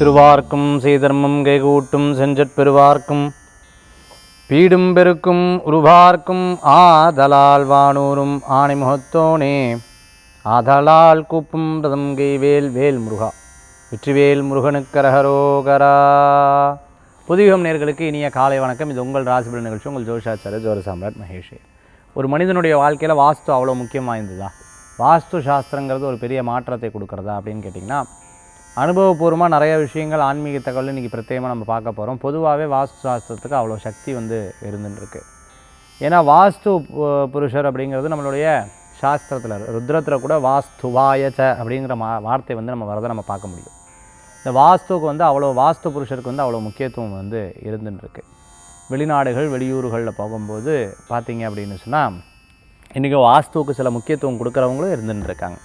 திருவார்க்கும் செய்தர்மம் கைகூட்டும் செஞ்சற்பெருவார்க்கும் பீடும் பெருக்கும் உருவார்க்கும் ஆதலால் வானூரும் ஆணை முகத்தோனே. ஆதலால் கூப்பும் ரதம் கைவேல் வேல் முருகா. வெற்றிவேல் முருகனுக்கரகரோகரா புதியுகம் நேர்களுக்கு இனிய காலை வணக்கம். இது உங்கள் ராசிபலன் நிகழ்ச்சி. உங்கள் ஜோஷாச்சார ஜோர சாம்ராட் மகேஷ். ஒரு மனிதனுடைய வாழ்க்கையில் வாஸ்து அவ்வளோ முக்கியம் வாய்ந்ததா? வாஸ்து சாஸ்திரங்கிறது ஒரு பெரிய மாற்றத்தை கொடுக்குறதா அப்படின்னு கேட்டிங்கன்னா அனுபவபூர்வமாக நிறைய விஷயங்கள் ஆன்மீக தகவல் இன்றைக்கி பிரத்யேகமாக நம்ம பார்க்க போகிறோம் பொதுவாகவே வாஸ்து சாஸ்திரத்துக்கு அவ்வளோ சக்தி வந்து இருந்துருக்கு ஏன்னா வாஸ்து பு- புருஷர் அப்படிங்கிறது நம்மளுடைய சாஸ்திரத்தில் ருத்ரத்தில் கூட வாஸ்துவாயச்ச அப்படிங்கிற மா வார்த்தை வந்து நம்ம வரதை நம்ம பார்க்க முடியும். இந்த வாஸ்துவுக்கு வந்து அவ்வளோ வாஸ்து புருஷருக்கு வந்து அவ்வளோ முக்கியத்துவம் வந்து இருந்துருக்கு வெளிநாடுகள் வெளியூர்களில் போகும்போது பார்த்தீங்க அப்படின்னு சொன்னால் இன்றைக்கி வாஸ்துவுக்கு சில முக்கியத்துவம் கொடுக்குறவங்களும் இருந்துன்னு இருக்காங்க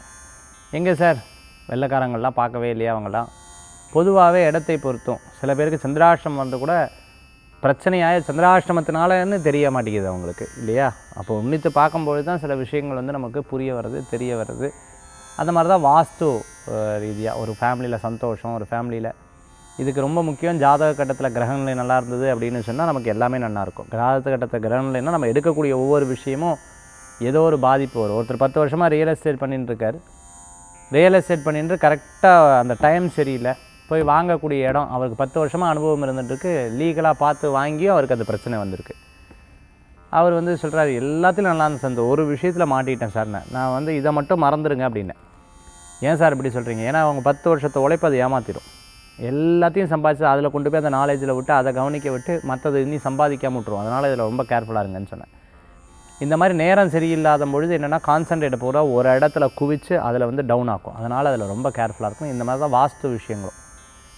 எங்கே சார்? வெள்ளைக்காரங்கள்லாம் பார்க்கவே இல்லையா அவங்களாம் பொதுவாகவே இடத்தை பொறுத்தும் சில பேருக்கு சந்திராஷ்டிரமம் வந்து கூட பிரச்சனையாக சந்திராஷ்டிரமத்தினாலன்னு தெரிய மாட்டேங்குது அவங்களுக்கு இல்லையா? அப்போ உன்னித்து பார்க்கும்பொழுது தான் சில விஷயங்கள் வந்து நமக்கு புரிய வருது தெரிய வருது. அந்த மாதிரி தான் வாஸ்து ரீதியாக ஒரு ஃபேமிலியில் சந்தோஷம் ஒரு ஃபேமிலியில் இதுக்கு ரொம்ப முக்கியம் ஜாதக கட்டத்தில் கிரகநிலை நல்லா இருந்தது அப்படின்னு சொன்னால் நமக்கு எல்லாமே நல்லாயிருக்கும் ஜாதக கட்டத்தில் கிரகநிலைன்னா நம்ம எடுக்கக்கூடிய ஒவ்வொரு விஷயமும் ஏதோ ஒரு பாதிப்பு வரும். ஒருத்தர் பத்து வருஷமாக ரியல் எஸ்டேட் பண்ணிட்டுருக்கார் ரியல் எஸ்டேட் பண்ணிட்டு கரெக்டாக அந்த டைம் சரியில்லை. போய் வாங்கக்கூடிய இடம் அவருக்கு பத்து வருஷமாக அனுபவம் இருந்துட்டுருக்கு. லீகலாக பார்த்து வாங்கியும் அவருக்கு அந்த பிரச்சனை வந்திருக்கு. அவர் வந்து சொல்கிறாரு எல்லாத்துலையும் நல்லா இருந்த சார். இந்த ஒரு விஷயத்தில் மாட்டிட்டேன் சார் நான். வந்து இதை மட்டும் மறந்துடுங்க அப்படின்னேன். ஏன் சார் இப்படி சொல்கிறீங்க ஏன்னா அவங்க பத்து வருஷத்தை உழைப்பு அதை ஏமாத்திடும் எல்லாத்தையும் சம்பாதிச்சு அதில் கொண்டு போய் அந்த நாலேஜில் விட்டு அதை கவனிக்க விட்டு மற்றது இன்னும் சம்பாதிக்காம விட்ருவோம் அதனால் இதில் ரொம்ப கேர்ஃபுல்லாக இருங்கன்னு சொன்னேன். இந்த மாதிரி நேரம் சரியில்லாத பொழுது என்னென்னா கான்சன்ட்ரேட்டை பூரா ஒரு இடத்துல குவித்து அதில் வந்து டவுன் ஆக்கும். அதனால் அதில் ரொம்ப கேர்ஃபுல்லாக இருக்கும். இந்த மாதிரி தான் வாஸ்து விஷயங்களும்.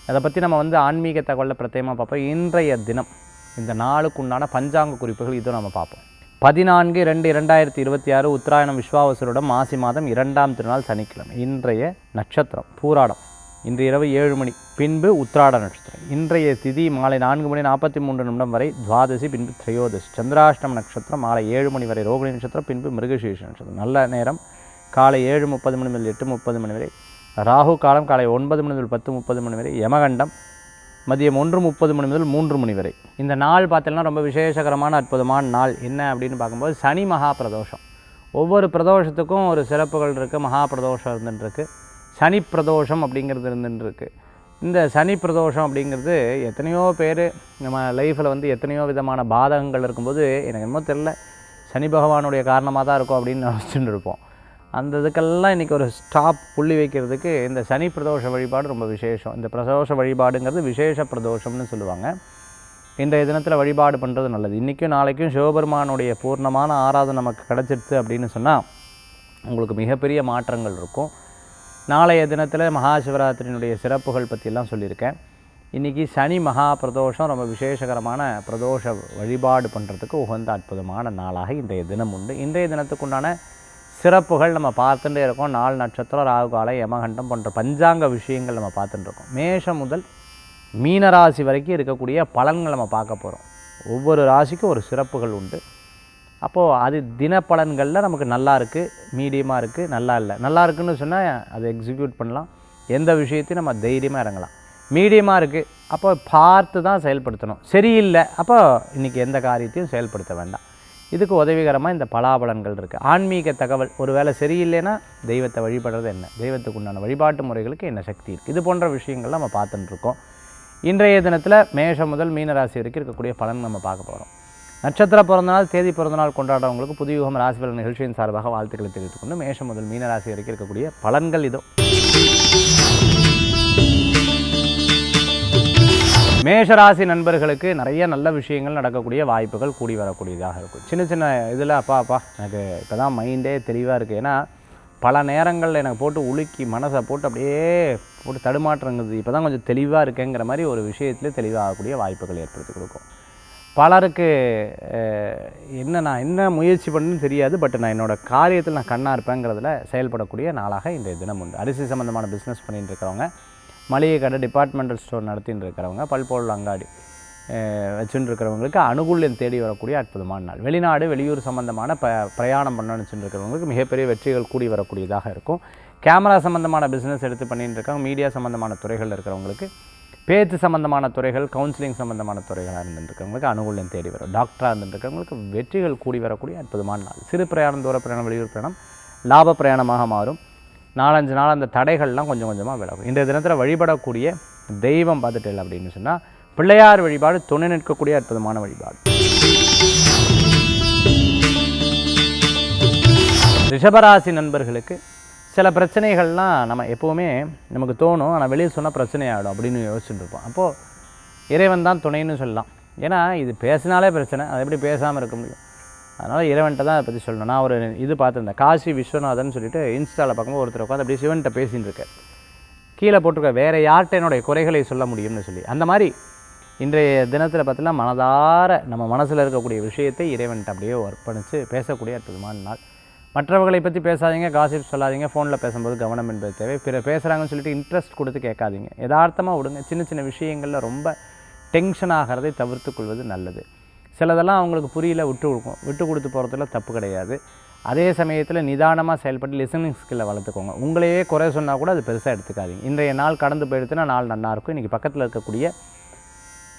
அதை பற்றி நம்ம வந்து ஆன்மீக தகவலில் பிரத்யேகமாக பார்ப்போம். இன்றைய தினம் இந்த நாளுக்கு உண்டான பஞ்சாங்க குறிப்புகள் இதுவும் நம்ம பார்ப்போம். பதினான்கு ரெண்டு இரண்டாயிரத்தி இருபத்தி ஆறு உத்தராயணம் விஸ்வாவசருடன் மாசி மாதம் இரண்டாம் திருநாள் சனிக்கிழமை இன்றைய நட்சத்திரம் பூராடம். இன்று இரவு ஏழு மணி. பின்பு உத்திராட நட்சத்திரம். இன்றைய திதி மாலை நான்கு மணி நாற்பத்தி மூன்று நிமிடம் வரை துவாதசி பின்பு திரையோதசி. சந்திராஷ்டம நட்சத்திரம் மாலை ஏழு மணி வரை ரோகிணி நட்சத்திரம் பின்பு மிருகசீஷ நட்சத்திரம். நல்ல நேரம். காலை ஏழு முப்பது மணி முதல் எட்டு முப்பது மணி வரை. ராகு காலம் காலை ஒன்பது மணி முதல் பத்து முப்பது மணி வரை. யமகண்டம் மதியம் ஒன்று முப்பது மணி முதல் மூன்று மணி வரை. இந்த நாள் பார்த்தீங்கன்னா ரொம்ப விசேஷகரமான அற்புதமான நாள். என்ன அப்படின்னு பார்க்கும்போது சனி மகா பிரதோஷம். ஒவ்வொரு பிரதோஷத்துக்கும் ஒரு சிறப்புகள் இருக்குது மகா பிரதோஷம் இருந்துருக்கு சனி பிரதோஷம் அப்படிங்கிறது இருந்துருக்கு இந்த சனி பிரதோஷம் அப்படிங்கிறது எத்தனையோ பேர் நம்ம லைஃப்பில் வந்து எத்தனையோ விதமான பாதகங்கள் இருக்கும்போது எனக்கு என்னமோ தெரில சனி பகவானுடைய காரணமாக தான் இருக்கும் அப்படின்னு நினச்சிட்டு இருப்போம். அந்த இதுக்கெல்லாம் இன்றைக்கி ஒரு ஸ்டாப் புள்ளி வைக்கிறதுக்கு இந்த சனி பிரதோஷ வழிபாடு ரொம்ப விசேஷம். இந்த பிரதோஷ வழிபாடுங்கிறது விசேஷ பிரதோஷம்னு சொல்லுவாங்க. இன்றைய தினத்தில் வழிபாடு பண்ணுறது நல்லது. இன்றைக்கும் நாளைக்கும் சிவபெருமானுடைய பூர்ணமான ஆராதனை நமக்கு கிடச்சிருச்சு அப்படின்னு சொன்னால் உங்களுக்கு மிகப்பெரிய மாற்றங்கள் இருக்கும். நாளைய தினத்தில் மகா சிவராத்திரியினுடைய சிறப்புகள் பற்றியெல்லாம் சொல்லியிருக்கேன். இன்றைக்கி சனி மகா பிரதோஷம் ரொம்ப விசேஷகரமான பிரதோஷ வழிபாடு பண்ணுறதுக்கு உகந்த அற்புதமான நாளாக இன்றைய தினம் உண்டு. இன்றைய தினத்துக்குண்டான சிறப்புகள் நம்ம பார்த்துட்டே இருக்கோம். நாள் நட்சத்திரம் ராகுகாலம் யமகண்டம் போன்ற பஞ்சாங்க விஷயங்கள் நம்ம பார்த்துட்டு இருக்கோம். மேஷம் முதல் மீனராசி வரைக்கும் இருக்கக்கூடிய பலன்கள் நம்ம பார்க்க போகிறோம் ஒவ்வொரு ராசிக்கும் ஒரு சிறப்புகள் உண்டு. அப்போது அது தினப்பலன்களில் நமக்கு நல்லா இருக்குது மீடியமாக இருக்குது நல்லா இல்லை. நல்லா இருக்குன்னு சொன்னால் அதை எக்ஸிக்யூட் பண்ணலாம். எந்த விஷயத்தையும் நம்ம தைரியமாக இறங்கலாம். மீடியமாக இருக்குது அப்போ பார்த்து தான் செயல்படுத்தணும். சரியில்லை அப்போ இன்றைக்கி எந்த காரியத்தையும் செயல்படுத்த வேண்டாம். இதுக்கு உதவிகரமாக இந்த பலாபலன்கள் இருக்குது ஆன்மீக தகவல் ஒரு வேளை சரியில்லைன்னா தெய்வத்தை வழிபடுறது என்ன? தெய்வத்துக்கு உண்டான வழிபாட்டு முறைகளுக்கு என்ன சக்தி இருக்குது இது போன்ற விஷயங்கள் நம்ம பார்த்துட்டுருக்கோம் இன்றைய தினத்தில் மேஷம் முதல் மீனராசி வரைக்கும் இருக்கக்கூடிய பலன் நம்ம பார்க்க போகிறோம் நட்சத்திர பிறந்தநாள் தேதி பிறந்தநாள் கொண்டாடுறவங்களுக்கு புதிய யுகம் ராசிபலன் நிகழ்ச்சியின் சார்பாக வாழ்த்துக்களை தெரிவித்துக் கொண்டு மேஷம் முதல் மீனராசி வரைக்கும் இருக்கக்கூடிய பலன்கள் இதோ. மேஷராசி நண்பர்களுக்கு நிறைய நல்ல விஷயங்கள் நடக்கக்கூடிய வாய்ப்புகள் கூடி வரக்கூடியதாக இருக்கும். சின்ன சின்ன இதில் அப்பா அப்பா எனக்கு இப்போ தான் மைண்டே தெளிவாக இருக்குது ஏன்னா பல நேரங்களில் எனக்கு போட்டு உலுக்கி மனசை போட்டு அப்படியே போட்டு தடுமாற்றங்குது இப்போ தான் கொஞ்சம் தெளிவாக இருக்கேங்கிற மாதிரி ஒரு விஷயத்துல தெளிவாகக்கூடிய வாய்ப்புகள் ஏற்படுத்தி கொடுக்கும். பலருக்கு என்ன நான் என்ன முயற்சி பண்ணுன்னு தெரியாது பட் நான் என்னோடய காரியத்தில் நான் கண்ணாக இருப்பேங்கிறதுல செயல்படக்கூடிய நாளாக இந்த தினம் உண்டு. அரிசி சம்மந்தமான பிஸ்னஸ் பண்ணிட்டு இருக்கிறவங்க மளிகை கடை டிபார்ட்மெண்டல் ஸ்டோர் நடத்தின்னு இருக்கிறவங்க பல்பொருள் அங்காடி அஹ், வச்சுட்டு இருக்கிறவங்களுக்கு அனுகூல்யம் தேடி வரக்கூடிய அற்புதமான நாள். வெளிநாடு வெளியூர் சம்பந்தமான ப பிரயாணம் பண்ணணும்னு வச்சுட்டு இருக்கிறவங்களுக்கு மிகப்பெரிய வெற்றிகள் கூடி வரக்கூடியதாக இருக்கும். கேமரா சம்மந்தமான பிஸ்னஸ் எடுத்து பண்ணிட்டு இருக்காங்க மீடியா சம்மந்தமான துறைகளில் இருக்கிறவங்களுக்கு பேச்சு சம்மந்தமான துறைகள் கவுன்சிலிங் சம்பந்தமான துறைகளாக இருந்துருக்கவங்களுக்கு அனுகூலம் தேடி வரும். டாக்டராக இருந்துருக்கவங்களுக்கு வெற்றிகள் கூடி வரக்கூடிய அற்புதமான நாள். சிறு பிரயாணம் தூர பிரயாணம் வெளியூர் பிரயாணம் லாப பிரயாணமாக மாறும். நாலஞ்சு நாள் அந்த தடைகள்லாம் கொஞ்சம் கொஞ்சமாக விலகும். இந்த தினத்தில் வழிபடக்கூடிய தெய்வம் பார்த்துட்டு அப்படின்னு சொன்னால் பிள்ளையார் வழிபாடு துணை நிற்கக்கூடிய அற்புதமான வழிபாடு. ரிஷபராசி நண்பர்களுக்கு சில பிரச்சனைகள்லாம் நம்ம எப்போவுமே நமக்கு தோணும். ஆனால் வெளியே சொன்னால் பிரச்சனை ஆகிடும் அப்படின்னு யோசிச்சுட்டு இருப்போம். அப்போது இறைவன் தான் துணைன்னு சொல்லலாம். ஏன்னா இது பேசினாலே பிரச்சனை. அது எப்படி பேசாமல் இருக்க முடியும்? அதனால் இறைவன்கிட்ட தான் அதை பற்றி சொல்லணும். நான் ஒரு இது பார்த்துருந்தேன். காசி விஸ்வநாதன் சொல்லிட்டு இன்ஸ்டாவில் பார்க்கும்போது ஒருத்தர் உட்காந்து அப்படியே சிவன்கிட்ட பேசின்னு இருக்கேன் கீழே போட்டிருக்க வேறு யார்கிட்ட என்னுடைய குறைகளை சொல்ல முடியும்னு சொல்லி. அந்த மாதிரி இன்றைய தினத்தில் பார்த்தீங்கன்னா மனதார நம்ம மனசில் இருக்கக்கூடிய விஷயத்தை இறைவன்கிட்ட அப்படியே அர்ப்பணித்து பேசக்கூடிய அற்புதமான நாள். மற்றவர்களை பற்றி பேசாதீங்க காசிப் சொல்லாதீங்க ஃபோனில் பேசும்போது கவனம் என்பது தேவை. பிற பேசுகிறாங்கன்னு சொல்லிட்டு இன்ட்ரெஸ்ட் கொடுத்து கேட்காதீங்க. யதார்த்தமாக விடுங்க. சின்ன சின்ன விஷயங்களில் ரொம்ப டென்ஷன் ஆகிறதை தவிர்த்து கொள்வது நல்லது. சிலதெல்லாம் அவங்களுக்கு புரியல விட்டு கொடுக்கும். விட்டு கொடுத்து போகிறதுல தப்பு கிடையாது. அதே சமயத்தில் நிதானமாக செயல்பட்டு லிசனிங் ஸ்கில்லை வளர்த்துக்கோங்க. உங்களையே குறை சொன்னால் கூட அது பெருசாக எடுத்துக்காதீங்க. இன்றைய நாள் கடந்து போயிடுச்சுன்னா நாள் நல்லா இருக்கும். இன்றைக்கி பக்கத்தில் இருக்கக்கூடிய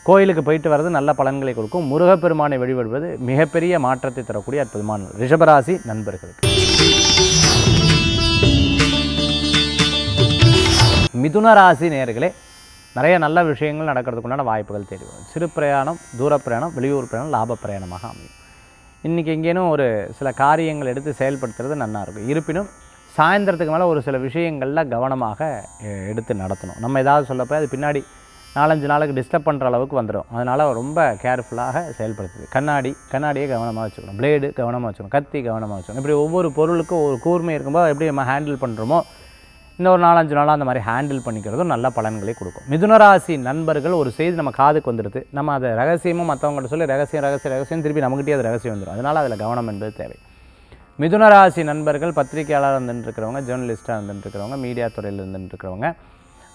கோயிலுக்கு போயிட்டு வர்றது நல்ல பலன்களை கொடுக்கும். முருகப்பெருமானை வழிபடுவது மிகப்பெரிய மாற்றத்தை தரக்கூடிய அற்புதமான ரிஷபராசி நண்பர்களுக்கு. மிதுன ராசி நேர்களே நிறைய நல்ல விஷயங்கள் நடக்கிறதுக்குண்டான வாய்ப்புகள் தேடி வரும். சிறு பிரயாணம் தூர பிரயாணம் வெளியூர் பிரயாணம் லாப பிரயாணமாக அமையும். இன்றைக்கி எங்கேனும் ஒரு சில காரியங்கள் எடுத்து செயல்படுத்துறது நல்லாயிருக்கும் இருப்பினும் சாயந்தரத்துக்கு மேலே ஒரு சில விஷயங்களில் கவனமாக எடுத்து நடத்தணும். நம்ம ஏதாவது சொல்லப்போ அது பின்னாடி நாலஞ்சு நாளுக்கு டிஸ்டர்ப் பண்ணுற அளவுக்கு வந்துடும் அதனால் ரொம்ப கேர்ஃபுல்லாக செயல்படுத்துது. கண்ணாடி கண்ணாடியை கவனமாக வச்சுக்கணும். பிளேடு கவனமாக வச்சுக்கணும். கத்தி கவனமாக வச்சுக்கணும். இப்படி ஒவ்வொரு பொருளுக்கும் ஒரு கூர்மை இருக்கும்போது எப்படி நம்ம ஹேண்டில் பண்ணுறோமோ இன்னும் ஒரு நாலஞ்சு நாளாக அந்த மாதிரி ஹேண்டில் பண்ணிக்கிறதும் நல்ல பலன்களை கொடுக்கும். மிதுனராசி நண்பர்கள் ஒரு செய்தி நம்ம காதுக்கு வந்துடுது நம்ம அதை ரகசியமும் மற்றவங்கள்ட்ட சொல்லி ரகசியம் ரகசியம் ரகசியம் திருப்பி நம்மகிட்டே அது ரகசியம் வந்துடும் அதனால் அதில் கவனம் என்பது தேவை. மிதுனராசி நண்பர்கள் பத்திரிகையாளர் இருக்கிறவங்க ஜேர்னலிஸ்ட்டாக இருந்துருக்கிறவங்க மீடியா துறையில் இருக்கிறவங்க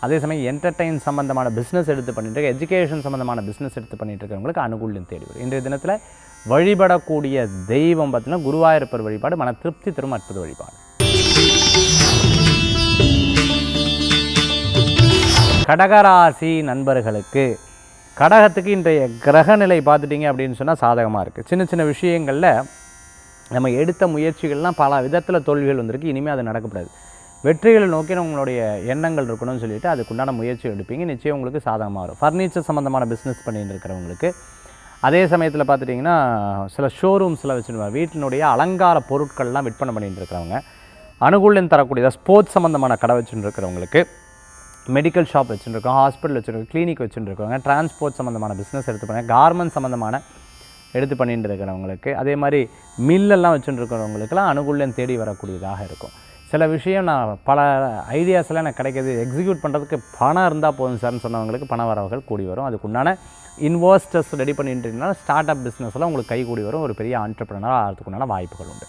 அதே சமயம் என்டர்டெயின் சம்பந்தமான பிஸ்னஸ் எடுத்து பண்ணிட்டு இருக்க எஜுகேஷன் சம்மந்தமான பிஸ்னஸ் எடுத்து பண்ணிட்டு இருக்கிறவங்களுக்கு அனுகூல்யம் தேடி வரும். இன்றைய தினத்தில் வழிபடக்கூடிய தெய்வம் பார்த்தீங்கன்னா குருவாயிருப்பர் வழிபாடு மன திருப்தி தரும் அற்புத வழிபாடு. கடகராசி நண்பர்களுக்கு கடகத்துக்கு இன்றைய கிரக நிலை பார்த்துட்டிங்க அப்படின்னு சொன்னால் சாதகமாக இருக்குது சின்ன சின்ன விஷயங்களில் நம்ம எடுத்த முயற்சிகள்லாம் பல விதத்தில் தோல்விகள் வந்திருக்கு. இனிமேல் அது நடக்கக்கூடாது வெற்றிகளை நோக்கி உங்களுடைய எண்ணங்கள் இருக்கணும்னு சொல்லிட்டு அதுக்குண்டான முயற்சி எடுப்பீங்க. நிச்சயம் உங்களுக்கு சாதகமாக வரும். ஃபர்னிச்சர் சம்மந்தமான பிஸ்னஸ் பண்ணிட்டு இருக்கிறவங்களுக்கு. அதே சமயத்தில் பார்த்துட்டிங்கன்னா சில ஷோரூம்ஸில் வச்சுருவாங்க வீட்டினுடைய அலங்கார பொருட்கள்லாம் விற்பனை பண்ணிட்டு இருக்கிறவங்க. அனுகூலம் தரக்கூடிய ஸ்போர்ட்ஸ் சம்மந்தமான கடை வச்சுட்டு இருக்கிறவங்களுக்கு மெடிக்கல் ஷாப் வச்சுருக்கோம் ஹாஸ்பிட்டல் வச்சுருக்கோம் கிளினிக் வச்சுருக்கவங்க டிரான்ஸ்போர்ட் சம்மந்தமான பிஸ்னஸ் எடுத்து பண்ண கார்மெண்ட் சம்மந்தமான எடுத்து பண்ணிட்டு இருக்கிறவங்களுக்கு. அதே மாதிரி மில்லெல்லாம் வச்சுட்டு இருக்கிறவங்களுக்குலாம் அனுகூல்யம் தேடி வரக்கூடியதாக இருக்கும். சில விஷயம் நான் பல ஐடியாஸ்லாம் எனக்கு கிடைக்கிது. எக்ஸிக்யூட் பண்ணுறதுக்கு பணம் இருந்தால் போதும் சார்னு சொன்னவங்களுக்கு பண வரவுகள் கூடி வரும். அதுக்குண்டான இன்வெஸ்டர்ஸ் ரெடி பண்ணிட்டுனா ஸ்டார்ட் அப் பிஸ்னஸ்லாம் உங்களுக்கு கை கூடி வரும். ஒரு பெரிய ஆண்டர்பிரினர் ஆகிறதுக்குண்டான வாய்ப்புகள் உண்டு.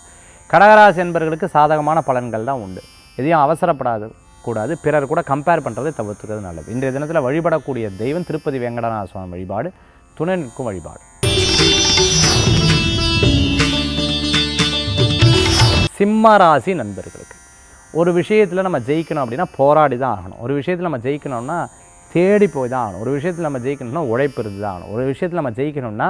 கடகராசி என்பவர்களுக்கு சாதகமான பலன்கள் தான் உண்டு. எதையும் அவசரப்படாது கூடாது. பிறர் கூட கம்பேர் பண்ணுறதை தவிர்த்துக்கிறது நல்லது. இன்றைய தினத்தில் வழிபடக்கூடிய தெய்வம் திருப்பதி வெங்கடநாத சுவாமி வழிபாடு துணை நிற்கும் வழிபாடு. சிம்ம ராசி நண்பர்களுக்கு. ஒரு விஷயத்தில் நம்ம ஜெயிக்கணும் அப்படின்னா போராடி தான் ஆகணும். ஒரு விஷயத்தில் நம்ம ஜெயிக்கணும்னா தேடி போய் தான் ஆகணும். ஒரு விஷயத்தில் நம்ம ஜெயிக்கணும்னா உழைப்பு இருந்து தான் ஆகணும். ஒரு விஷயத்தில் நம்ம ஜெயிக்கணும்னா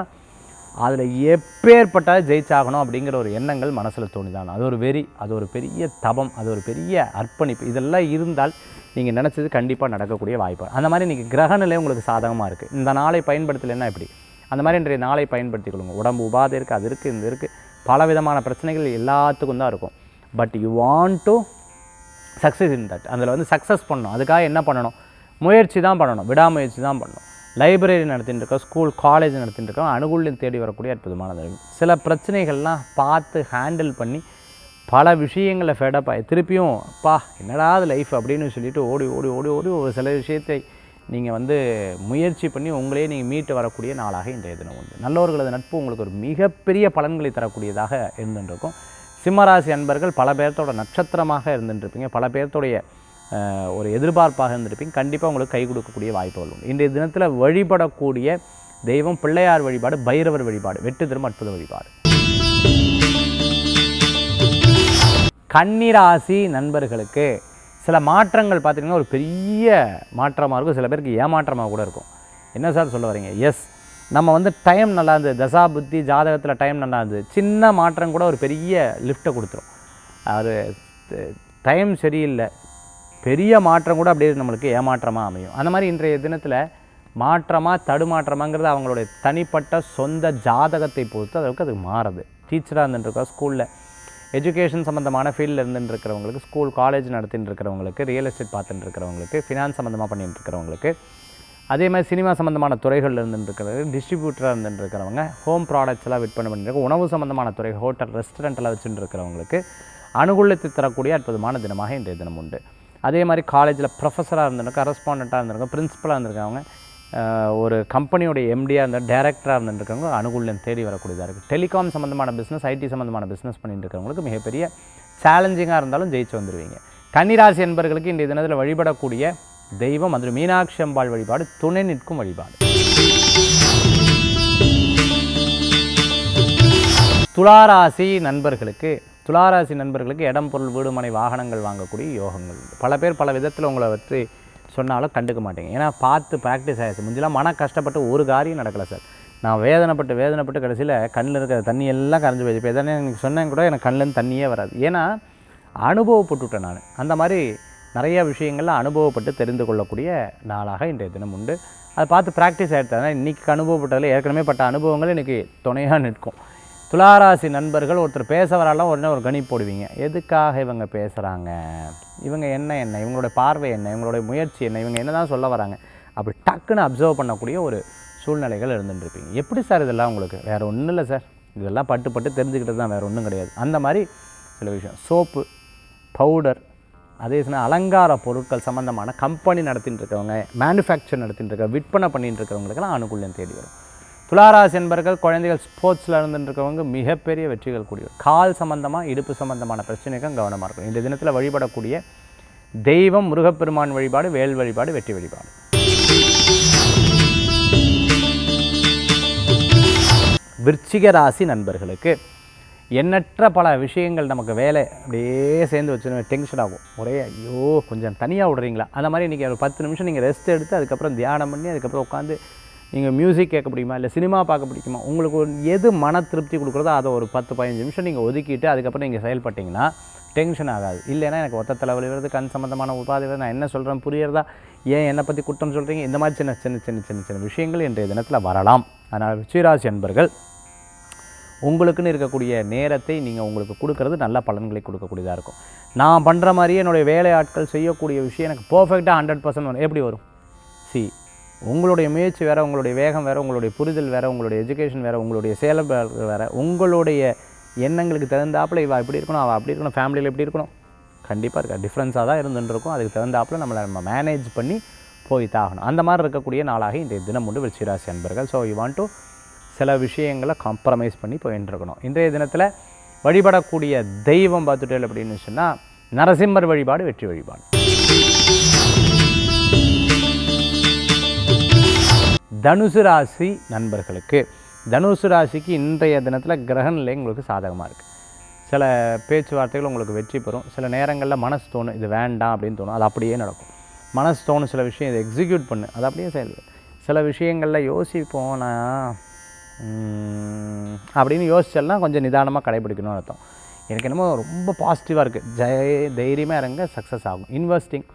அதில் எப்பேற்பட்டாலும் ஜெயிச்சாகணும் அப்படிங்கிற ஒரு எண்ணங்கள் மனசில் தோணிதான் அது ஒரு வெறி அது ஒரு பெரிய தபம் அது ஒரு பெரிய அர்ப்பணிப்பு. இதெல்லாம் இருந்தால் நீங்கள் நினச்சது கண்டிப்பாக நடக்கக்கூடிய வாய்ப்பு. அந்த மாதிரி இன்றைக்கி கிரகநிலை உங்களுக்கு சாதகமாக இருக்குது இந்த நாளை பயன்படுத்தலைன்னா எப்படி? அந்த மாதிரி இன்றைய நாளை பயன்படுத்தி கொள்ளுங்க. உடம்பு உபாதை இருக்குது அது இருக்குது இந்த இருக்குது பல விதமான பிரச்சனைகள் எல்லாத்துக்கும் தான் இருக்கும். But you want to success in that அதில் வந்து சக்ஸஸ் பண்ணணும். அதுக்காக என்ன பண்ணணும்? முயற்சி தான் பண்ணணும். விடாமுயற்சி தான் பண்ணணும். லைப்ரரி நடத்திட்டு இருக்கோம் ஸ்கூல் காலேஜ் நடத்திட்டு இருக்கோம் அனுகூலியம் தேடி வரக்கூடிய அற்புதமானது சில பிரச்சனைகள்லாம் பார்த்து ஹேண்டில் பண்ணி பல விஷயங்களை ஃபேடப் ஆகி திருப்பியும் பா என்னடா அது லைஃப் அப்படின்னு சொல்லிட்டு ஓடி ஓடி ஓடி ஓடி ஒரு சில விஷயத்தை நீங்கள் வந்து முயற்சி பண்ணி உங்களே நீங்கள் மீட்டு வரக்கூடிய நாளாக இன்றைய தினம் உண்டு. நல்லவர்களது நட்பு உங்களுக்கு ஒரு மிகப்பெரிய பலன்களை தரக்கூடியதாக இருந்துருக்கும் சிம்மராசி அன்பர்கள் பல பேர்த்தோட நட்சத்திரமாக இருந்துட்டுருப்பீங்க. பல பேர்த்தோடைய ஒரு எதிர்பார்ப்பாக இருந்திருப்பீங்க கண்டிப்பாக உங்களுக்கு கை கொடுக்கக்கூடிய வாய்ப்புகள் உண்டு. இன்றைய தினத்தில் வழிபடக்கூடிய தெய்வம் பிள்ளையார் வழிபாடு பைரவர் வழிபாடு வெட்டு தரும் அற்புத வழிபாடு. கன்னிராசி நண்பர்களுக்கு சில மாற்றங்கள் பார்த்திங்கன்னா ஒரு பெரிய மாற்றமாக இருக்கும். சில பேருக்கு ஏமாற்றமாக கூட இருக்கும். என்ன சார் சொல்ல வரீங்க? எஸ் நம்ம வந்து டைம் நல்லா இருந்தது. தசா புத்தி ஜாதகத்தில் டைம் நல்லா இருந்தது. சின்ன மாற்றம் கூட ஒரு பெரிய லிஃப்ட்டை கொடுத்துரும். அது டைம் சரியில்லை. பெரிய மாற்றம் கூட அப்படியே நம்மளுக்கு ஏமாற்றமாக அமையும். அந்த மாதிரி இன்றைய தினத்தில் மாற்றமாக தடுமாற்றமாங்கிறது அவங்களுடைய தனிப்பட்ட சொந்த ஜாதகத்தை பொறுத்து அளவுக்கு அது மாறுது. டீச்சராக இருந்துட்டுருக்கோம் ஸ்கூலில் எஜுகேஷன் சம்மந்தமான ஃபீல்டில் இருந்துட்டுருக்கிறவங்களுக்கு ஸ்கூல் காலேஜ் நடத்தின்னு இருக்கிறவங்களுக்கு ரியல் எஸ்டேட் பார்த்துட்டு இருக்கிறவங்களுக்கு ஃபினான்ஸ் சம்மந்தமாக பண்ணிட்டு இருக்கிறவங்களுக்கு அதே மாதிரி சினிமா சம்மந்தமான துறைகளில் இருந்துருக்கிறது டிஸ்ட்ரிபியூட்டராக இருந்துருக்கிறவங்க ஹோம் ப்ராடக்ட்ஸ் எல்லாம் விற்பனை பண்ணிட்டு உணவு சம்மந்தமான துறை ஹோட்டல் ரெஸ்டாரண்ட் வச்சுட்டு இருக்கிறவங்களுக்கு அனுகூலத்தை தரக்கூடிய அற்புதமான தினமாக இன்றைய தினம் உண்டு. அதே மாதிரி காலேஜில் ப்ரொஃபஸராக இருந்திருக்க கரஸ்பாண்டாக இருந்திருக்க பிரின்ஸிபலாக இருந்திருக்கவங்க ஒரு கம்பெனியோடைய எம்டியாக இருந்த டேரக்டராக இருந்துருக்கவங்க அனுகூலம் தேடி வரக்கூடியதாக இருக்குது டெலிகாம் சம்மந்தமான பிஸ்னஸ் ஐடி சம்மந்தமான பிஸ்னஸ் பண்ணிட்டு இருக்கிறவங்களுக்கு மிகப்பெரிய சேலஞ்சிங்காக இருந்தாலும் ஜெயிச்சு வந்துடுவீங்க கன்னிராசி என்பர்களுக்கு இன்றைய தினத்தில் வழிபடக்கூடிய தெய்வம் அது மீனாட்சி அம்பாள் வழிபாடு துணை நிற்கும் வழிபாடு. துளாராசி நண்பர்களுக்கு துளாராசி நண்பர்களுக்கு இடம் பொருள் வீடு மனை வாகனங்கள் வாங்கக்கூடிய யோகங்கள் பல பேர் பல விதத்தில் உங்களை வச்சு சொன்னாலும் கண்டுக்க மாட்டேங்க. ஏன்னா பார்த்து ப்ராக்டிஸ் ஆகிடுச்சு முந்திலாம் மன கஷ்டப்பட்டு ஒரு காரியம் நடக்கலை சார். நான் வேதனைப்பட்டு வேதனைப்பட்டு கடைசியில் கண்ணில் இருக்கிற தண்ணி எல்லாம் கரைஞ்சி போயிடுச்சு. இப்போ எதனா எனக்கு சொன்னேன் கூட எனக்கு கண்ணிலேருந்து தண்ணியே வராது. ஏன்னா அனுபவப்பட்டுவிட்டேன் நான். அந்த மாதிரி நிறைய விஷயங்கள்லாம் அனுபவப்பட்டு தெரிந்து கொள்ளக்கூடிய நாளாக இன்றைய தினம் உண்டு. அதை பார்த்து ப்ராக்டிஸ் ஆகிடுது இன்றைக்கி அனுபவப்பட்டதில் ஏற்கனவே பட்ட அனுபவங்கள் இன்றைக்கி துணையாக நிற்கும். துளாராசி நண்பர்கள் ஒருத்தர் பேச வராலும் உடனே ஒரு கணி போடுவீங்க. எதுக்காக இவங்க பேசுகிறாங்க இவங்க என்ன என்ன? இவங்களோட பார்வை என்ன? இவங்களுடைய முயற்சி என்ன? இவங்க என்ன தான் சொல்ல வராங்க? அப்படி டக்குன்னு அப்சர்வ் பண்ணக்கூடிய ஒரு சூழ்நிலைகள் இருந்துட்டு இருப்பீங்க எப்படி சார் இதெல்லாம் உங்களுக்கு? வேறு ஒன்றும் இல்லை சார் இதெல்லாம் பட்டு பட்டு தெரிஞ்சுக்கிட்டது தான் வேறு ஒன்றும் கிடையாது. அந்த மாதிரி சில விஷயம். சோப்பு பவுடர் அதே சமயம் அலங்கார பொருட்கள் சம்மந்தமான கம்பெனி நடத்தின்னு இருக்கவங்க மேனுஃபேக்சர் நடத்தின்னு இருக்க விற்பனை பண்ணிட்டு இருக்கிறவங்களுக்கெல்லாம் அனுகூல்யம் தேடி வரும். துளாராசி என்பர்கள் குழந்தைகள் ஸ்போர்ட்ஸில் இருந்துருக்கவங்க மிகப்பெரிய வெற்றிகள் கூடிய கால் சம்மந்தமாக இடுப்பு சம்பந்தமான பிரச்சனைக்கும் கவனமாக இருக்கும் இந்த தினத்தில் வழிபடக்கூடிய தெய்வம் முருகப்பெருமான் வழிபாடு வேல் வழிபாடு வெற்றி வழிபாடு. விருச்சிக ராசி நண்பர்களுக்கு எண்ணற்ற பல விஷயங்கள் நமக்கு வேலை அப்படியே சேர்ந்து வச்சு டென்ஷன் ஆகும். ஒரே ஐயோ கொஞ்சம் தனியாக விடுறீங்களா? அந்த மாதிரி இன்றைக்கி ஒரு பத்து நிமிஷம் நீங்கள் ரெஸ்ட் எடுத்து அதுக்கப்புறம் தியானம் பண்ணி அதுக்கப்புறம் உட்காந்து நீங்கள் மியூசிக் கேட்க முடியுமா? இல்லை சினிமா பார்க்க பிடிக்குமா? உங்களுக்கு எது மன திருப்தி கொடுக்குறதோ அதை ஒரு பத்து பதினஞ்சு நிமிஷம் நீங்கள் ஒதுக்கிட்டு அதுக்கப்புறம் நீங்கள் செயல்பட்டிங்கன்னா டென்ஷன் ஆகாது. இல்லைன்னா எனக்கு ஒத்த தலைவலி வருது கண் சம்மந்தமான உபாதை வருது நான் என்ன சொல்கிறேன் புரியறதா? ஏன் என்னை பற்றி குற்றம் சொல்கிறீங்க இந்த மாதிரி சின்ன சின்ன சின்ன சின்ன சின்ன விஷயங்கள் இன்றைய தினத்தில் வரலாம். அதனால் விச்சிராசி என்பர்கள் உங்களுக்குன்னு இருக்கக்கூடிய நேரத்தை நீங்கள் உங்களுக்கு கொடுக்கறது நல்ல பலன்களை கொடுக்கக்கூடியதாக இருக்கும். நான் பண்ணுற மாதிரியே என்னுடைய வேலையாட்கள் செய்யக்கூடிய விஷயம் எனக்கு பர்ஃபெக்டாக ஹண்ட்ரட் பர்சன்ட் வரும். எப்படி வரும்? சி உங்களுடைய முயற்சி வேறு உங்களுடைய வேகம் வேறு உங்களுடைய புரிதல் வேறு உங்களுடைய எஜுகேஷன் வேறு உங்களுடைய செயல்பாடு வேறு உங்களுடைய எண்ணங்களுக்கு தகுந்தாப்பில் இவள் இப்படி இருக்கணும் அவள் அப்படி இருக்கணும் ஃபேமிலியில் எப்படி இருக்கணும். கண்டிப்பாக இருக்கா? டிஃப்ரென்ஸாக தான் இருந்துருக்கும் அதுக்கு தகுந்தாப்புல நம்மளை நம்ம மேனேஜ் பண்ணி போய் தாகணும் அந்த மாதிரி இருக்கக்கூடிய நாளாக இந்த தினம் உண்டு விருச்சிராசி அன்பர்கள். ஸோ யூ வாண்ட் டு சில விஷயங்களை காம்ப்ரமைஸ் பண்ணி போயின்ட்டுருக்கணும் இன்றைய தினத்தில் வழிபடக்கூடிய தெய்வம் பார்த்துட்டேன் அப்படின்னு சொன்னால் நரசிம்மர் வழிபாடு வெற்றி வழிபாடு. தனுசு ராசி நண்பர்களுக்கு தனுசு ராசிக்கு இன்றைய தினத்தில் கிரகநிலை உங்களுக்கு சாதகமாக இருக்குது சில பேச்சுவார்த்தைகள் உங்களுக்கு வெற்றி பெறும். சில நேரங்களில் மனசு தோணும் இது வேண்டாம் அப்படின்னு தோணும் அது அப்படியே நடக்கும். மனசு தோணும் சில விஷயம் இதை எக்ஸிக்யூட் பண்ணு அது அப்படியே செயல்படும். சில விஷயங்களில் யோசிப்போம் நான் அப்படின்னு யோசிச்செல்லாம் கொஞ்சம் நிதானமாக கடைபிடிக்கணும்னு அர்த்தம். எனக்கு என்னமோ ரொம்ப பாசிட்டிவாக இருக்குது ஜெய தைரியமாக இறங்க சக்ஸஸ் ஆகும். இன்வெஸ்டிங்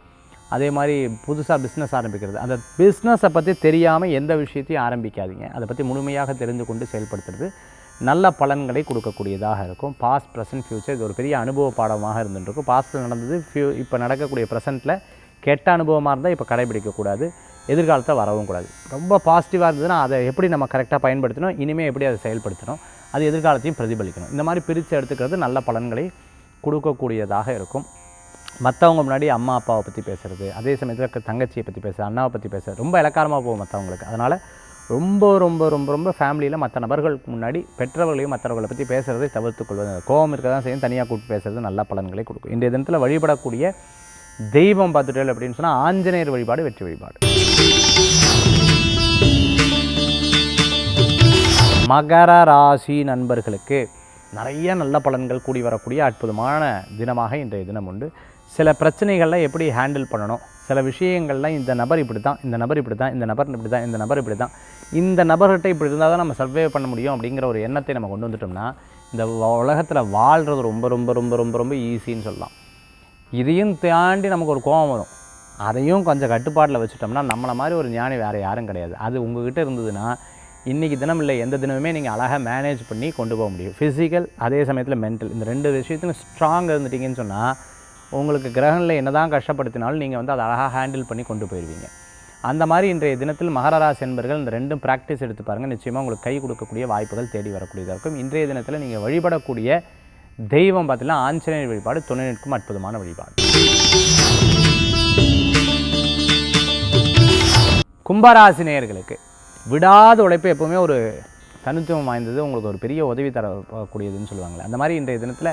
அதே மாதிரி புதுசாக பிஸ்னஸ் ஆரம்பிக்கிறது. அந்த பிஸ்னஸை பற்றி தெரியாமல் எந்த விஷயத்தையும் ஆரம்பிக்காதீங்க. அதை பற்றி முழுமையாக தெரிந்து கொண்டு செயல்படுத்துறது நல்ல பலன்களை கொடுக்கக்கூடியதாக இருக்கும். பாஸ்ட் ப்ரெசன்ட் ஃப்யூச்சர் இது ஒரு பெரிய அனுபவ பாடமாக இருந்துகிட்டு இருக்கும் பாஸ்ட்டில் நடந்தது ஃபியூ இப்போ நடக்கக்கூடிய ப்ரெசென்ட்டில் கெட்ட அனுபவமாக இருந்தால் இப்போ கடைபிடிக்கக்கூடாது. எதிர்காலத்தை வரவும் கூடாது. ரொம்ப பாசிட்டிவாக இருந்ததுன்னா அதை எப்படி நம்ம கரெக்டாக பயன்படுத்தணும் இனிமேல் எப்படி அதை செயல்படுத்தணும் அது எதிர்காலத்தையும் பிரதிபலிக்கணும். இந்த மாதிரி பிரித்து எடுத்துக்கிறது நல்ல பலன்களை கொடுக்கக்கூடியதாக இருக்கும். மற்றவங்க முன்னாடி அம்மா அப்பாவை பற்றி பேசுகிறது அதே சமயத்தில் தங்கச்சியை பற்றி பேசுகிறது அண்ணாவை பற்றி பேசுகிறது ரொம்ப இலக்காரமாக போகும் மற்றவங்களுக்கு அதனால் ரொம்ப ரொம்ப ரொம்ப ரொம்ப ஃபேமிலியில் மற்ற நபர்களுக்கு முன்னாடி பெற்றவர்களையும் மற்றவர்களை பற்றி பேசுகிறதை தவிர்த்துக் கொள்வது கோபம் இருக்க தான் செய்யும் தனியாக கூப்பிட்டு பேசுறது நல்ல பலன்களை கொடுக்கும். இந்த தினத்தில் வழிபடக்கூடிய தெய்வம் பார்த்துட்டேன் அப்படின்னு சொன்னால் ஆஞ்சநேயர் வழிபாடு வெற்றி வழிபாடு. மகர ராசி நண்பர்களுக்கு நிறைய நல்ல பலன்கள் கூடி வரக்கூடிய அற்புதமான தினமாக இன்றைய தினம் உண்டு. சில பிரச்சனைகள்லாம் எப்படி ஹேண்டில் பண்ணணும்? சில விஷயங்கள்லாம் இந்த நபர் இப்படி தான் இந்த நபர் இப்படி தான் இந்த நபர் இப்படி தான் இந்த நபர் இப்படி தான் இந்த நபர்கிட்ட இப்படி இருந்தால் தான் நம்ம சர்வே பண்ண முடியும் அப்படிங்கிற ஒரு எண்ணத்தை நம்ம கொண்டு வந்துட்டோம்னா இந்த உலகத்தில் வாழ்கிறது ரொம்ப ரொம்ப ரொம்ப ரொம்ப ரொம்ப ஈஸின்னு சொல்லலாம். இதையும் தாண்டி நமக்கு ஒரு கோபம் வரும். அதையும் கொஞ்சம் கட்டுப்பாட்டில் வச்சுட்டோம்னா நம்மளை மாதிரி ஒரு ஞானி வேறு யாரும் கிடையாது. அது உங்கள்கிட்ட இருந்ததுன்னா இன்றைக்கி தினம் இல்லை எந்த தினமுமே நீங்கள் அழகாக மேனேஜ் பண்ணி கொண்டு போக முடியும். ஃபிசிக்கல் அதே சமயத்தில் மென்டல் இந்த ரெண்டு விஷயத்தையும் ஸ்ட்ராங் இருந்துட்டீங்கன்னு சொன்னால் உங்களுக்கு கிரகங்களில் என்ன தான் கஷ்டப்படுத்தினாலும் நீங்கள் வந்து அதை அழகாக ஹேண்டில் பண்ணி கொண்டு போயிடுவீங்க அந்த மாதிரி இன்றைய தினத்தில் மகராராசி என்பர்கள் இந்த ரெண்டும் ப்ராக்டிஸ் எடுத்து பாருங்கள் நிச்சயமாக உங்களுக்கு கை கொடுக்கக்கூடிய வாய்ப்புகள் தேடி வரக்கூடியதாக இருக்கும். இன்றைய தினத்தில் நீங்கள் வழிபடக்கூடிய தெய்வம் பார்த்தீங்கன்னா ஆஞ்சநேயர் வழிபாடு துணை நிற்கும் அற்புதமான வழிபாடு. கும்பராசி நேயர்களுக்கு விடாத உழைப்பு எப்போவுமே ஒரு தனித்துவம் வாய்ந்தது உங்களுக்கு ஒரு பெரிய உதவி தரக்கூடியதுன்னு சொல்லுவாங்களே. அந்த மாதிரி இன்றைய தினத்தில்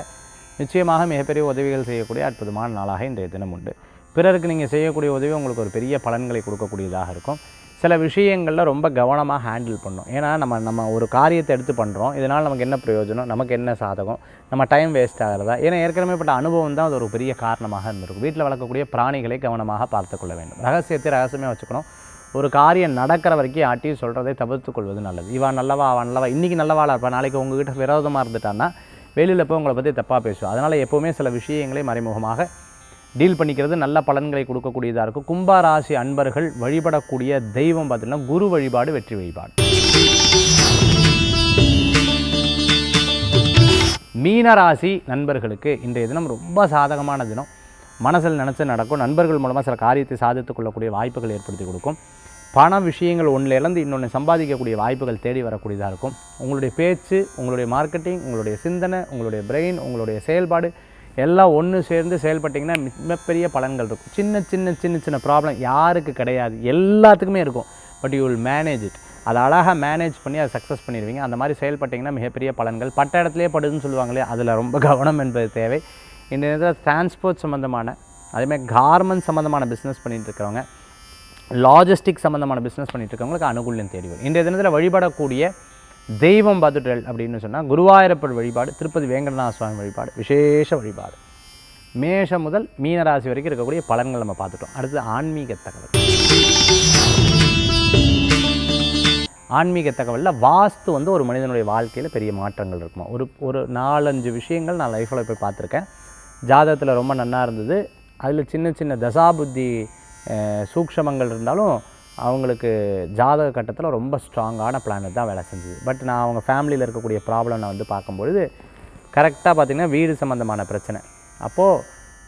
நிச்சயமாக மிகப்பெரிய உதவிகள் செய்யக்கூடிய அற்புதமான நாளாக இன்றைய தினம் உண்டு. பிறருக்கு நீங்கள் செய்யக்கூடிய உதவி உங்களுக்கு ஒரு பெரிய பலன்களை கொடுக்கக்கூடியதாக இருக்கும். சில விஷயங்களில் ரொம்ப கவனமாக ஹேண்டில் பண்ணும். ஏன்னா நம்ம நம்ம ஒரு காரியத்தை எடுத்து பண்ணுறோம் இதனால் நமக்கு என்ன பிரயோஜனம்? நமக்கு என்ன சாதகம்? நம்ம டைம் வேஸ்ட் ஆகிறதா? ஏன்னா ஏற்கனவே பட்ட அனுபவம் தான் அது ஒரு பெரிய காரணமாக இருந்திருக்கும். வீட்டில் வளர்க்கக்கூடிய பிராணிகளை கவனமாக பார்த்துக்கொள்ள வேண்டும். ரகசியத்தை ரகசியமாக வச்சுக்கணும். ஒரு காரியம் நடக்கிற வரைக்கும் யார்ட்டையும் சொல்கிறதை தவிர்த்து கொள்வது நல்லது. இவன் நல்லவா அவன் நல்லவா இன்றைக்கி நல்லவாளா இருப்பா நாளைக்கு உங்ககிட்ட விரோதமாக இருந்துட்டான்னா வெளியில் போய் உங்களை பற்றி தப்பாக பேசுவோம் அதனால் எப்போவுமே சில விஷயங்களை மறைமுகமாக டீல் பண்ணிக்கிறது நல்ல பலன்களை கொடுக்கக்கூடியதாக இருக்கும். கும்பராசி அன்பர்கள் வழிபடக்கூடிய தெய்வம் பார்த்திங்கன்னா குரு வழிபாடு வெற்றி வழிபாடு. மீனராசி நண்பர்களுக்கு இன்றைய தினம் ரொம்ப சாதகமான தினம். மனசில் நினச்சி நடக்கும். நண்பர்கள் மூலமாக சில காரியத்தை சாதித்துக் கொள்ளக்கூடிய வாய்ப்புகள் ஏற்படுத்தி கொடுக்கும். பண விஷயங்கள் ஒன்றில் இழந்து இன்னொன்று சம்பாதிக்கக்கூடிய வாய்ப்புகள் தேடி வரக்கூடியதாக இருக்கும். உங்களுடைய பேச்சு உங்களுடைய மார்க்கெட்டிங் உங்களுடைய சிந்தனை உங்களுடைய பிரெயின் உங்களுடைய செயல்பாடு எல்லாம் ஒன்று சேர்ந்து செயல்பட்டிங்கன்னா மிகப்பெரிய பலன்கள் இருக்கும். சின்ன சின்ன சின்ன சின்ன ப்ராப்ளம் யாருக்கு கிடையாது. எல்லாத்துக்குமே இருக்கும். But you will manage it அதை அழகாக மேனேஜ் பண்ணி அதை சக்ஸஸ் பண்ணிடுவீங்க. அந்த மாதிரி செயல்பட்டிங்கன்னா மிகப்பெரிய பலன்கள். பட்ட இடத்துலேயே படுதுன்னு சொல்லுவாங்களே அதில் ரொம்ப கவனம் என்பது தேவை. இந்த நேரத்தில் டிரான்ஸ்போர்ட் சம்மந்தமான அதேமாதிரி கார்மெண்ட் சம்மந்தமான பிஸ்னஸ் பண்ணிகிட்டு இருக்கிறவங்க லாஜிஸ்டிக் சம்மந்தமான பிஸ்னஸ் பண்ணிகிட்டு இருக்கவங்களுக்கு அனுகூலம் தேடி வரும். இன்றைய தினத்தில் வழிபடக்கூடிய தெய்வம் பதுடல் அப்படின்னு சொன்னால் குருவாயூரப்பர் வழிபாடு திருப்பதி வேங்கடநாத சுவாமி வழிபாடு விசேஷ வழிபாடு. மேஷம் முதல் மீனராசி வரைக்கும் இருக்கக்கூடிய பலன்கள் நம்ம பார்த்துட்டோம். அடுத்து ஆன்மீக தகவல். ஆன்மீக தகவலில் வாஸ்து வந்து ஒரு மனிதனுடைய வாழ்க்கையில் பெரிய மாற்றங்கள் இருக்குமா? ஒரு ஒரு நாலஞ்சு விஷயங்கள் நான் லைஃப்பில் போய் பார்த்துருக்கேன். ஜாதகத்தில் ரொம்ப நன்னா இருந்தது. அதில் சின்ன சின்ன தசாபுத்தி சூக்ஷமங்கள் இருந்தாலும் அவங்களுக்கு ஜாதக கட்டத்தில் ரொம்ப ஸ்ட்ராங்கான பிளானட் தான் வேலை செஞ்சுது. பட் நான் அவங்க ஃபேமிலியில் இருக்கக்கூடிய ப்ராப்ளம் நான் வந்து பார்க்கும்பொழுது கரெக்டாக பார்த்திங்கன்னா வீடு சம்மந்தமான பிரச்சனை. அப்போது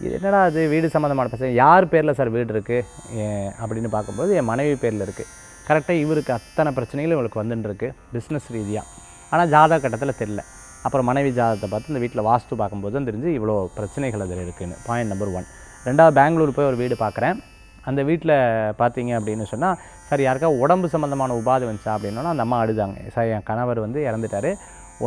இது என்னடா அது வீடு சம்மந்தமான பிரச்சனை? யார் பேரில் சார் வீடு இருக்குது அப்படின்னு பார்க்கும்போது என் மனைவி பேரில் இருக்குது கரெக்டாக இவருக்கு அத்தனை பிரச்சனைகளும் இவளுக்கு வந்துட்டுருக்கு பிஸ்னஸ் ரீதியாக ஆனால் ஜாதக கட்டத்தில் தெரில அப்புறம் மனைவி ஜாதகத்தை பார்த்து இந்த வீட்டில் வாஸ்து பார்க்கும்போது தெரிஞ்சு இவ்வளோ பிரச்சனைகள் அதில் இருக்குதுன்னு பாயிண்ட் நம்பர் ஒன் ரெண்டாவது பெங்களூர் போய் ஒரு வீடு பார்க்குறேன். அந்த வீட்டில் பார்த்தீங்க அப்படின்னு சொன்னால் சார் யாருக்கா உடம்பு சம்மந்தமான உபாதை வந்துச்சா? அப்படின்னா அந்த அம்மா அழுதாங்க. சார் என் கணவர் வந்து இறந்துட்டார்.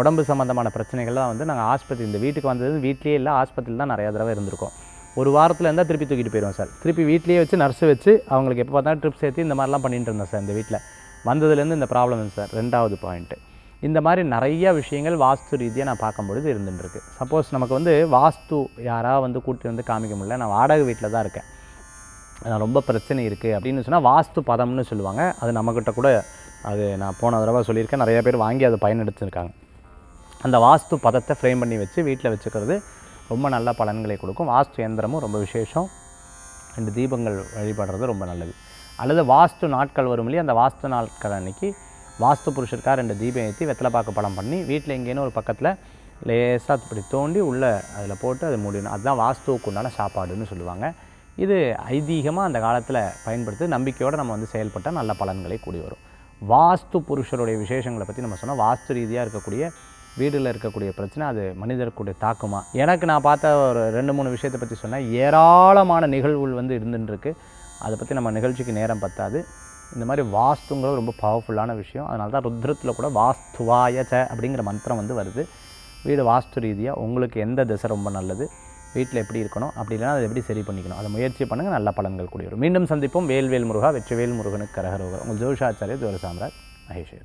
உடம்பு சம்மந்தமான பிரச்சனைகள்லாம் வந்து நாங்கள் ஆஸ்பத்திரி இந்த வீட்டுக்கு வந்தது வீட்லேயே இல்லை ஆஸ்பத்திரியில் தான் நிறையா தடவை இருந்திருக்கோம். ஒரு வாரத்தில் இருந்தால் திருப்பி தூக்கிட்டு போயிடுவோம் சார். திருப்பி வீட்லேயே வச்சு நர்ஸு வச்சு அவங்களுக்கு எப்போ பார்த்தாலும் ட்ரிப் சேர்த்து இந்த மாதிரிலாம் பண்ணிட்டு இருந்தோம் சார் இந்த வீட்டில். வந்ததுலேருந்து இந்த ப்ராப்ளம் சார் ரெண்டாவது பாயிண்ட்டு. இந்த மாதிரி நிறைய விஷயங்கள் வாஸ்து ரீதியாக நான் பார்க்கும்பொழுது இருந்துட்டுருக்கு. சப்போஸ் நமக்கு வந்து வாஸ்து யாராவது வந்து கூட்டி வந்து காமிக்க முடியல. நான் வாடகை வீட்டில் தான் இருக்கேன். ரொம்ப பிரச்சனை இருக்குது அப்படின்னு சொன்னால் வாஸ்து பதம்னு சொல்லுவாங்க. அது நம்மக்கிட்ட கூட அது நான் போன தடவை சொல்லியிருக்கேன். நிறைய பேர் வாங்கி அதை பயனெடுத்துருக்காங்க அந்த வாஸ்து பதத்தை ஃப்ரேம் பண்ணி வச்சு வீட்டில் வச்சுக்கிறது ரொம்ப நல்ல பலன்களை கொடுக்கும். வாஸ்து எந்திரமும் ரொம்ப விசேஷம். ரெண்டு தீபங்கள் வழிபடுறது ரொம்ப நல்லது. அல்லது வாஸ்து நாட்கள் வரும் இல்லையா? அந்த வாஸ்து நாட்கள் அன்னைக்கு வாஸ்து புருஷருக்காக ரெண்டு தீபம் ஏற்றி வெத்தலைப்பாக்கு படம் பண்ணி வீட்டில் எங்கேன்னு ஒரு பக்கத்தில் லேசாக இப்படி தோண்டி உள்ளே அதில் போட்டு அது மூடிடணும். அதுதான் வாஸ்துவுக்கு உண்டான சாப்பாடுன்னு சொல்லுவாங்க. இது ஐதீகமாக அந்த காலத்தில் பயன்படுத்தி நம்பிக்கையோடு நம்ம வந்து செயல்பட்டால் நல்ல பலன்களை கூடி வரும். வாஸ்து புருஷருடைய விசேஷங்களை பற்றி நம்ம சொன்னால் வாஸ்து ரீதியாக இருக்கக்கூடிய வீடில் இருக்கக்கூடிய பிரச்சனை அது மனிதருக்குடைய தாக்குமா? எனக்கு நான் பார்த்த ஒரு ரெண்டு மூணு விஷயத்தை பற்றி சொன்னேன் ஏராளமான நிகழ்வுகள் வந்து இருந்துருக்கு அதை பற்றி நம்ம நிகழ்ச்சிக்கு நேரம் பத்தாது. இந்த மாதிரி வாஸ்துங்கிறது ரொம்ப பவர்ஃபுல்லான விஷயம். அதனால தான் ருத்ரத்தில் கூட வாஸ்துவாய ச அப்படிங்கிற மந்திரம் வந்து வருது. வீடு வாஸ்து ரீதியாக உங்களுக்கு எந்த திசை ரொம்ப நல்லது? வீட்டில் எப்படி இருக்கணும் அப்படி இல்லைனா அதை எப்படி சரி பண்ணிக்கணும். அதை முயற்சி பண்ணுங்கள் நல்ல பலன்கள் கூடி வரும் மீண்டும் சந்திப்போம். வேல்வேல் முருகா வெற்றிவேல் முருகனுக்கு கரகரோகர். உங்கள் ஜோஷாச்சாரிய துவர சாம்ராஜ் மகேஷ்